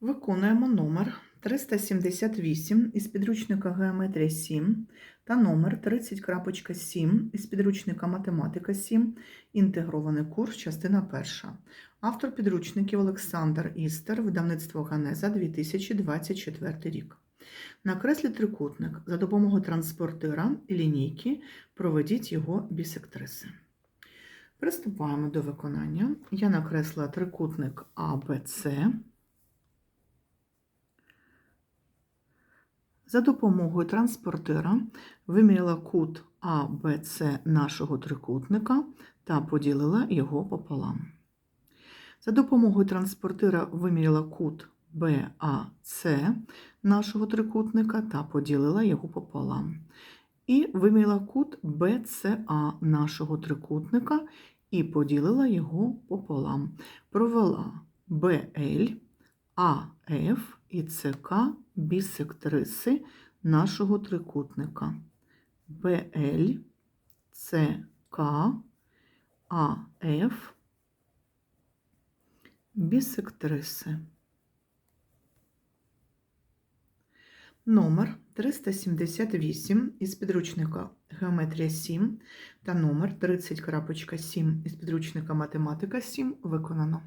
Виконуємо номер 378 із підручника Геометрія 7 та номер 30.7 із підручника Математика 7, інтегрований курс, частина перша. Автор підручників Олександр Істер, видавництво Ганеза 2024 рік. Накресліть трикутник за допомогою транспортира і лінійки проведіть його бісектриси. Приступаємо до виконання. Я накреслила трикутник АБЦ. За допомогою транспортира виміряла кут АБЦ нашого трикутника та поділила його пополам. За допомогою транспортира виміряла кут БАЦ нашого трикутника та поділила його пополам. І виміряла кут БЦА нашого трикутника і поділила його пополам. Провела БЛ, АФ і ЦК бісектриси нашого трикутника. БЛ, ЦК, АФ, бісектриси. Номер 378 із підручника Геометрія 7 та номер 30.7 із підручника Математика 7 виконано.